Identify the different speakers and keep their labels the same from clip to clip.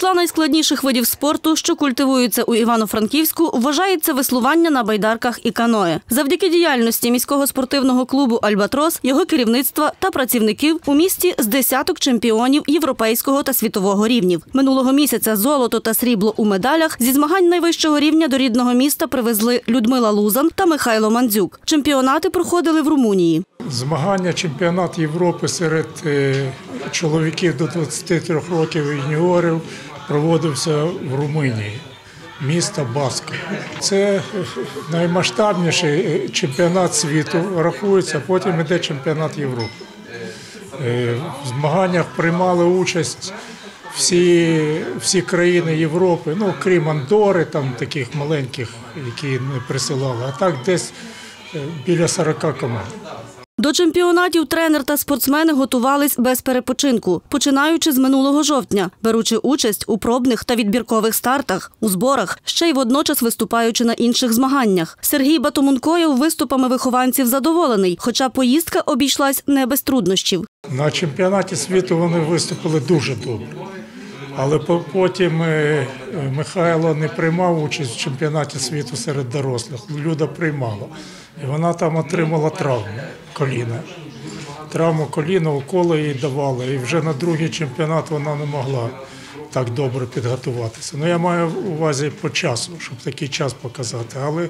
Speaker 1: числа найскладніших видів спорту, що культивуються у Івано-Франківську, вважається веслування на байдарках і каное. Завдяки діяльності міського спортивного клубу Альбатрос, його керівництва та працівників у місті з десяток чемпіонів європейського та світового рівнів. Минулого місяця золото та срібло у медалях зі змагань найвищого рівня до рідного міста привезли Людмила Лузан та Михайло Мандзюк. Чемпіонати проходили в Румунії.
Speaker 2: Змагання чемпіонат Європи серед е, чоловіків до 23 років і юніорів проводився в Румунії, місто Баска. Це наймасштабніший чемпіонат світу, рахується, потім йде чемпіонат Європи. Е, В змаганнях приймали участь всі, всі країни Європи, ну крім Андори, там таких маленьких, які не присилали, а так десь е, біля 40 команд.
Speaker 1: До чемпіонатів тренер та спортсмени готувались без перепочинку, починаючи з минулого жовтня, беручи участь у пробних та відбіркових стартах, у зборах, ще й водночас виступаючи на інших змаганнях. Сергій Батомункоєв виступами вихованців задоволений, хоча поїздка обійшлась не без труднощів.
Speaker 2: На чемпіонаті світу вони виступили дуже добре. Але по- потім е, Михайло не приймав участь в чемпіонаті світу серед дорослих. Люда приймала. І вона там отримала травму коліна. Травму коліна, уколи їй давали. І вже на другий чемпіонат вона не могла так добре підготуватися. Ну, я маю увазі по часу, щоб такий час показати. Але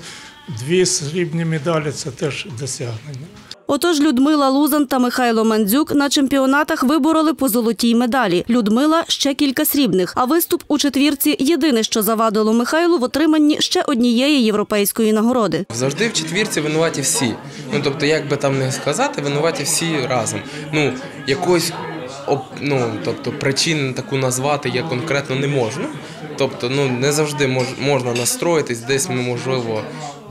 Speaker 2: дві срібні медалі це теж досягнення.
Speaker 1: Отож, Людмила Лузан та Михайло Мандзюк на чемпіонатах вибороли по золотій медалі. Людмила ще кілька срібних. А виступ у четвірці єдине, що завадило Михайлу в отриманні ще однієї європейської нагороди.
Speaker 3: Завжди в четвірці винуваті всі. Ну тобто, як би там не сказати, винуваті всі разом. Ну, якоїсь ну, тобто, причини таку назвати я конкретно не можу. Тобто, ну не завжди мож, можна настроїтись, десь ми, можливо,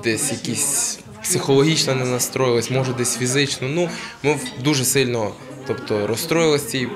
Speaker 3: десь якісь психологічно не настроїлись, може десь фізично. Ну, ми дуже сильно тобто, розстроїлися цій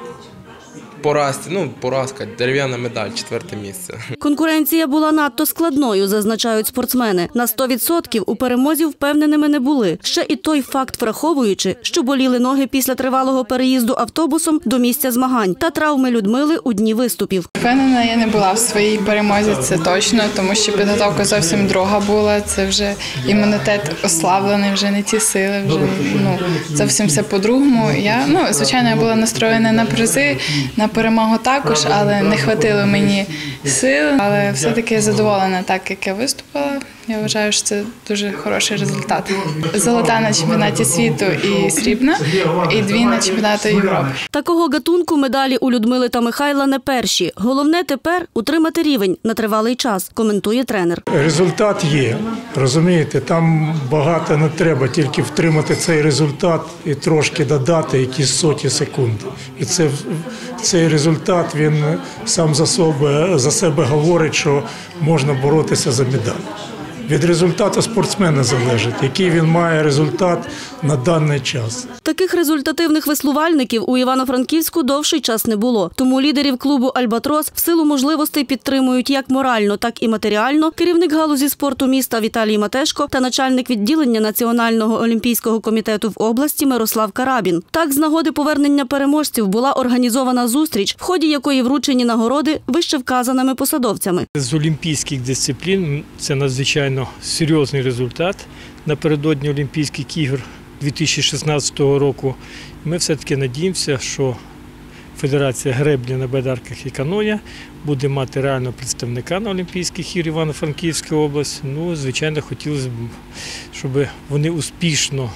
Speaker 3: поразці. Ну, поразка, дерев'яна медаль, четверте місце.
Speaker 1: Конкуренція була надто складною, зазначають спортсмени. На 100% у перемозі впевненими не були. Ще і той факт враховуючи, що боліли ноги після тривалого переїзду автобусом до місця змагань та травми Людмили у дні виступів.
Speaker 4: Впевнена, я не була в своїй перемозі, це точно, тому що підготовка зовсім друга була. Це вже імунітет ослаблений, вже не ті сили, вже ну зовсім все по-другому. Я ну звичайно я була настроєна на призи, на перемогу також, але не хватило мені сил. Але все-таки задоволена так, як я виступила. Я вважаю, що це дуже хороший результат. Золота на чемпіонаті світу і срібна, і дві на чемпіонату Європи.
Speaker 1: Такого гатунку медалі у Людмили та Михайла не перші. Головне тепер утримати рівень на тривалий час, коментує тренер.
Speaker 2: Результат є. Розумієте, там багато не треба, тільки втримати цей результат і трошки додати якісь соті секунди. І це цей результат він сам за себе за себе говорить, що можна боротися за медаль. Від результату спортсмена залежить, який він має результат на даний час.
Speaker 1: Таких результативних веслувальників у Івано-Франківську довший час не було. Тому лідерів клубу Альбатрос в силу можливостей підтримують як морально, так і матеріально керівник галузі спорту міста Віталій Матешко та начальник відділення Національного олімпійського комітету в області Мирослав Карабін. Так, з нагоди повернення переможців була організована зустріч, в ході якої вручені нагороди вище вказаними посадовцями.
Speaker 5: З олімпійських дисциплін це надзвичайно серйозний результат напередодні Олімпійських ігор 2016 року. Ми все-таки надіємося, що Федерація греблі на байдарках і каноя буде мати реального представника на Олімпійських іграх Івано-Франківська область. Ну, звичайно, хотілося б, щоб вони успішно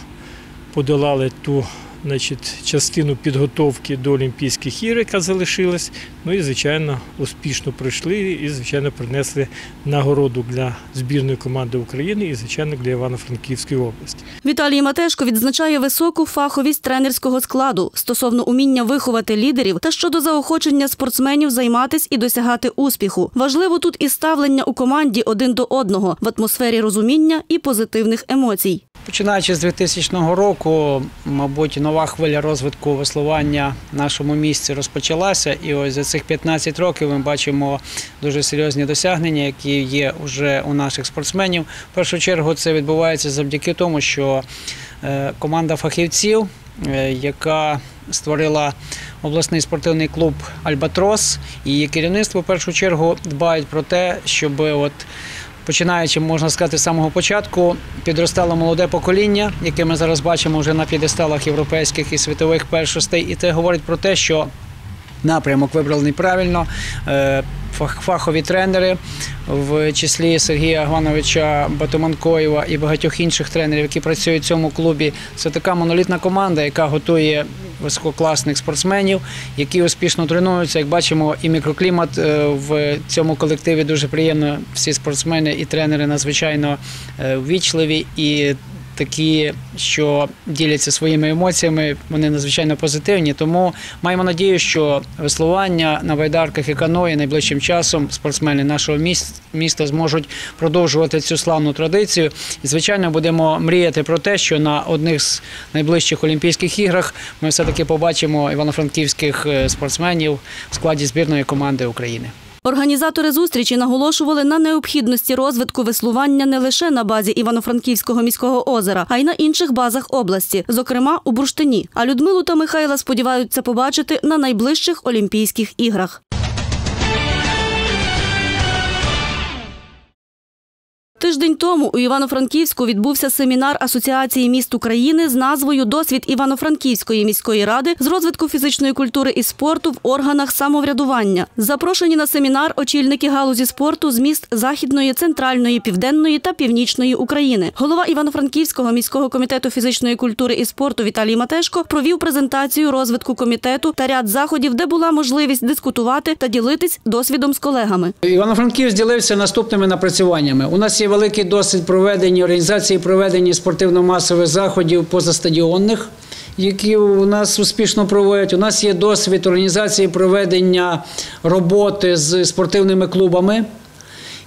Speaker 5: подолали ту значить, частину підготовки до Олімпійських ігор, яка залишилась. Ну і, звичайно, успішно пройшли і, звичайно, принесли нагороду для збірної команди України і, звичайно, для Івано-Франківської області.
Speaker 1: Віталій Матешко відзначає високу фаховість тренерського складу стосовно уміння виховати лідерів та щодо заохочення спортсменів займатись і досягати успіху. Важливо тут і ставлення у команді один до одного в атмосфері розуміння і позитивних емоцій.
Speaker 6: Починаючи з 2000 року, мабуть, нова хвиля розвитку веслування в нашому місті розпочалася. І ось за цих 15 років ми бачимо дуже серйозні досягнення, які є вже у наших спортсменів. В першу чергу це відбувається завдяки тому, що е, команда фахівців е, яка створила обласний спортивний клуб Альбатрос. І її керівництво в першу чергу дбають про те, щоб от. Починаючи, можна сказати, з самого початку, підростало молоде покоління, яке ми зараз бачимо вже на п'єдесталах європейських і світових першостей. І це говорить про те, що напрямок вибраний правильно. Е, Фахові тренери, в числі Сергія Агвановича Батуманкоєва і багатьох інших тренерів, які працюють в цьому клубі. Це така монолітна команда, яка готує висококласних спортсменів, які успішно тренуються. Як бачимо, і мікроклімат е, в цьому колективі дуже приємно. Всі спортсмени і тренери надзвичайно е, ввічливі і такі, що діляться своїми емоціями, вони надзвичайно позитивні. Тому маємо надію, що веслування на байдарках і каної найближчим часом спортсмени нашого міста зможуть продовжувати цю славну традицію. І, звичайно, будемо мріяти про те, що на одних з найближчих Олімпійських іграх ми все-таки побачимо івано-франківських е, спортсменів в складі збірної команди України.
Speaker 1: Організатори зустрічі наголошували на необхідності розвитку веслування не лише на базі Івано-Франківського міського озера, а й на інших базах області, зокрема у Бурштині. А Людмилу та Михайла сподіваються побачити на найближчих Олімпійських іграх. Тиждень тому у Івано-Франківську відбувся семінар Асоціації міст України з назвою Досвід Івано-Франківської міської ради з розвитку фізичної культури і спорту в органах самоврядування. Запрошені на семінар очільники галузі спорту з міст Західної, Центральної, Південної та Північної України. Голова Івано-Франківського міського комітету фізичної культури і спорту Віталій Матешко провів презентацію розвитку комітету та ряд заходів, де була можливість дискутувати та ділитись досвідом з колегами.
Speaker 6: Івано-Франківськ ділився наступними напрацюваннями. У нас є великий досвід проведення організації проведення спортивно-масових заходів позастадіонних. Які у нас успішно проводять. У нас є досвід організації проведення роботи з спортивними клубами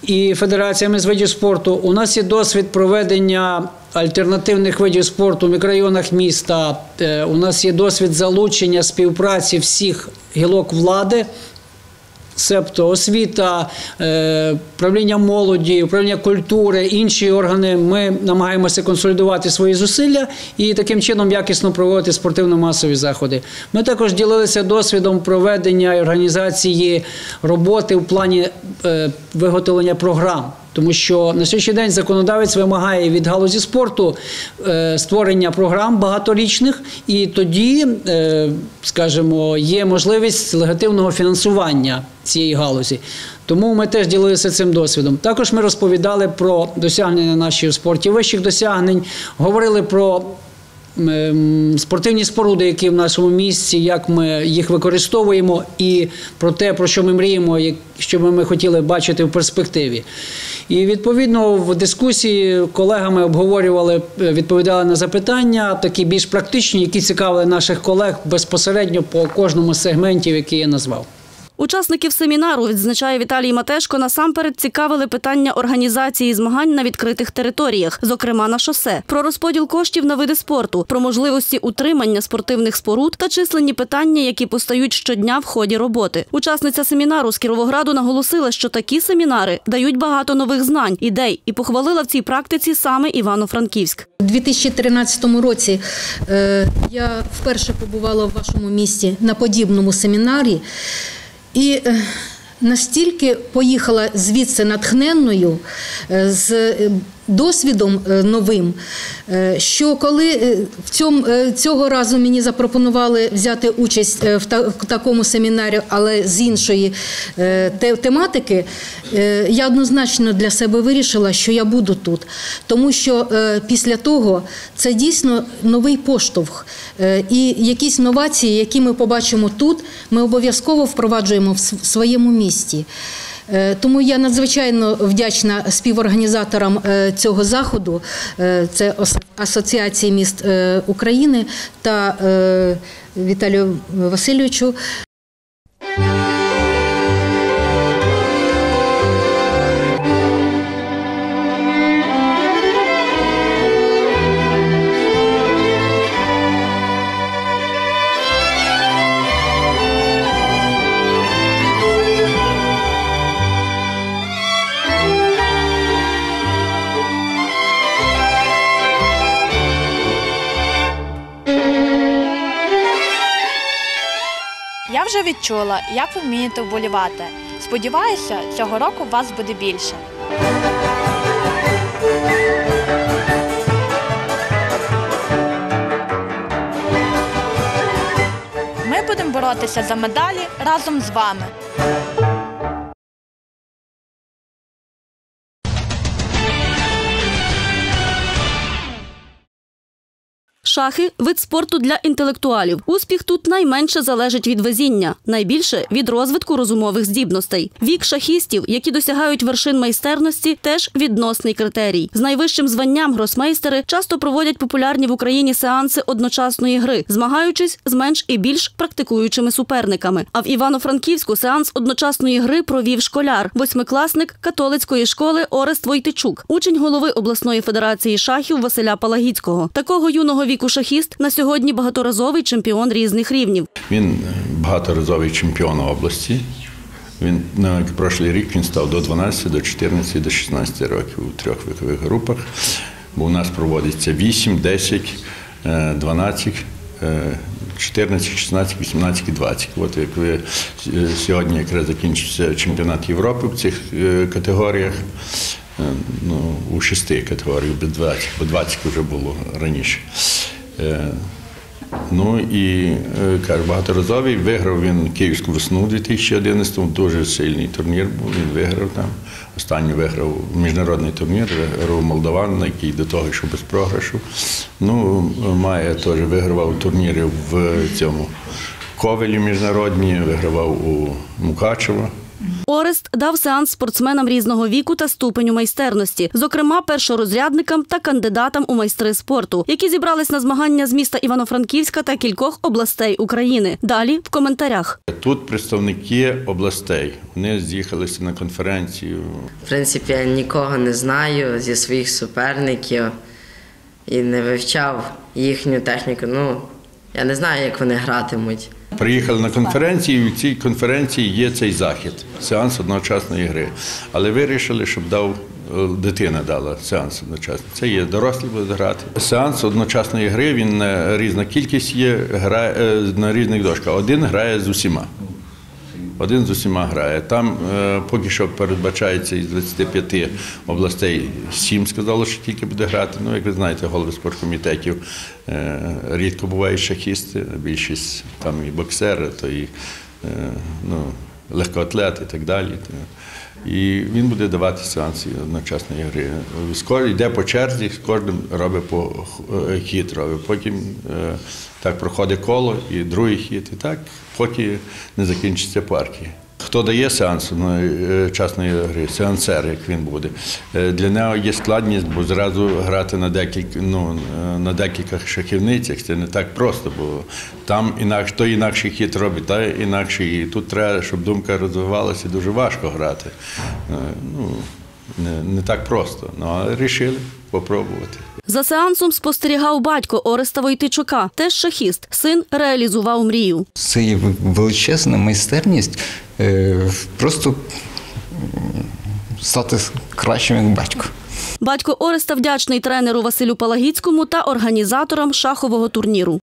Speaker 6: і федераціями з видів спорту. У нас є досвід проведення альтернативних видів спорту в мікрорайонах міста. Е, У нас є досвід залучення співпраці всіх гілок влади. Себто освіта, е, управління молоді, управління культури, інші органи. Ми намагаємося консолідувати свої зусилля і таким чином якісно проводити спортивно-масові заходи. Ми також ділилися досвідом проведення і організації роботи в плані е, виготовлення програм. Тому що на сьогоднішній день законодавець вимагає від галузі спорту е, створення програм багаторічних, і тоді, е, скажімо, є можливість легативного фінансування цієї галузі. Тому ми теж ділилися цим досвідом. Також ми розповідали про досягнення наші в спорті вищих досягнень, говорили про спортивні споруди, які в нашому місті, як ми їх використовуємо, і про те, про що ми мріємо, що би ми хотіли бачити в перспективі. І відповідно в дискусії колегами обговорювали, відповідали на запитання, такі більш практичні, які цікавили наших колег безпосередньо по кожному з сегментів, які я назвав.
Speaker 1: Учасників семінару, відзначає Віталій Матешко, насамперед цікавили питання організації змагань на відкритих територіях, зокрема на шосе, про розподіл коштів на види спорту, про можливості утримання спортивних споруд та численні питання, які постають щодня в ході роботи. Учасниця семінару з Кіровограду наголосила, що такі семінари дають багато нових знань, ідей і похвалила в цій практиці саме Івано-Франківськ.
Speaker 7: У 2013 році е, я вперше побувала в вашому місті на подібному семінарі і е, настільки поїхала звідси натхненною е, з е, досвідом е, новим, е, що коли е, в цьому, цього разу мені запропонували взяти участь в такому семінарі, але з іншої тематики, я однозначно для себе вирішила, що я буду тут. Тому що після того це дійсно новий поштовх. І якісь новації, які ми побачимо тут, ми обов'язково впроваджуємо в своєму місті. Е, Тому я надзвичайно вдячна співорганізаторам е, цього заходу. Е, Це Асоціації міст України та Віталію Васильовичу.
Speaker 8: Відчула, як ви вмієте вболівати. Сподіваюся, цього року вас буде більше. Ми будемо боротися за медалі разом з вами.
Speaker 1: Шахи вид спорту для інтелектуалів. Успіх тут найменше залежить від везіння, найбільше від розвитку розумових здібностей. Вік шахістів, які досягають вершин майстерності, теж відносний критерій. З найвищим званням гросмейстери часто проводять популярні в Україні сеанси одночасної гри, змагаючись з менш і більш практикуючими суперниками. А в Івано-Франківську сеанс одночасної гри провів школяр, восьмикласник католицької школи Орест Войтичук, учень голови обласної федерації шахів Василя Палагіцького. Такого юного віку шахіст на сьогодні багаторазовий чемпіон різних рівнів.
Speaker 9: Він багаторазовий чемпіон області. Він на прошлий рік він став до 12, до 14, до 16 років у трьох вікових групах. Бо у нас проводиться 8, 10, е, 12, е, 14, 16, 18 і 20. От як ви е, сьогодні якраз закінчився чемпіонат Європи в цих е, категоріях. Е, Ну, у шести категоріях, без 20, бо 20 вже було раніше. Е, Ну і е, кажу, багаторазовий виграв він Київську весну у 2011-му, дуже сильний турнір був. Він виграв там. Останній виграв міжнародний турнір, виграв Молдаван, який до того, що без програшу. Ну, має теж вигравав турніри в цьому Ковелі міжнародні, вигравав у Мукачево.
Speaker 1: Орест дав сеанс спортсменам різного віку та ступеню майстерності, зокрема першорозрядникам та кандидатам у майстри спорту, які зібрались на змагання з міста Івано-Франківська та кількох областей України. Далі в коментарях.
Speaker 9: Тут представники областей. Вони з'їхалися на конференцію.
Speaker 10: В принципі, я нікого не знаю зі своїх суперників і не вивчав їхню техніку. Ну, я не знаю, як вони гратимуть.
Speaker 9: Приїхали на конференцію, і в цій конференції є цей захід, сеанс одночасної гри. Але вирішили, щоб дав е, дитина дала сеанс одночасний. Це є дорослі будуть грати. Сеанс одночасної гри він е, різна кількість є, грає е, на різних дошках. Один грає з усіма. Один з усіма грає. Там е, поки що передбачається із 25 областей 7 сказали, що тільки буде грати. Ну, як ви знаєте, голови спорткомітетів е, рідко бувають шахісти, більшість там і боксери, то і е, ну, легкоатлети і так далі. І він буде давати сеанси одночасної гри. Йде по черзі, з кожним робить по е, хід, робить. Потім е, так проходить коло і другий хід, і так, поки не закінчиться партія. Хто дає сеанс одночасної гри, сеансер, як він буде. Е, Для нього є складність, бо зразу грати на декілька, ну, е, на декілька шахівницях це не так просто, бо там інакше, той інакший хід робить, та інакший. І тут треба, щоб думка розвивалася, дуже важко грати. Е, Ну, не, не так просто. Ну, але вирішили спробувати.
Speaker 1: За сеансом спостерігав батько Ореста Войтичука, теж шахіст. Син реалізував мрію.
Speaker 11: Це є величезна майстерність. е, Просто стати кращим як батько.
Speaker 1: Батько Ореста вдячний тренеру Василю Палагіцькому та організаторам шахового турніру.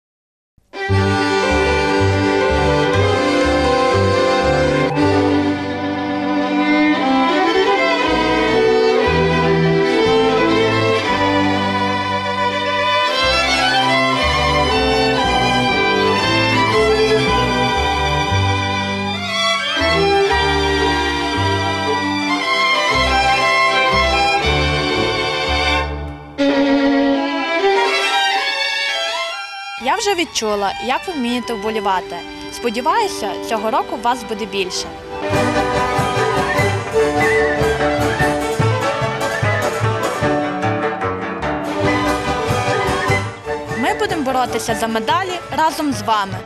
Speaker 8: Відчула, як ви вмієте вболівати. Сподіваюся, цього року вас буде більше. Ми будемо боротися за медалі разом з вами.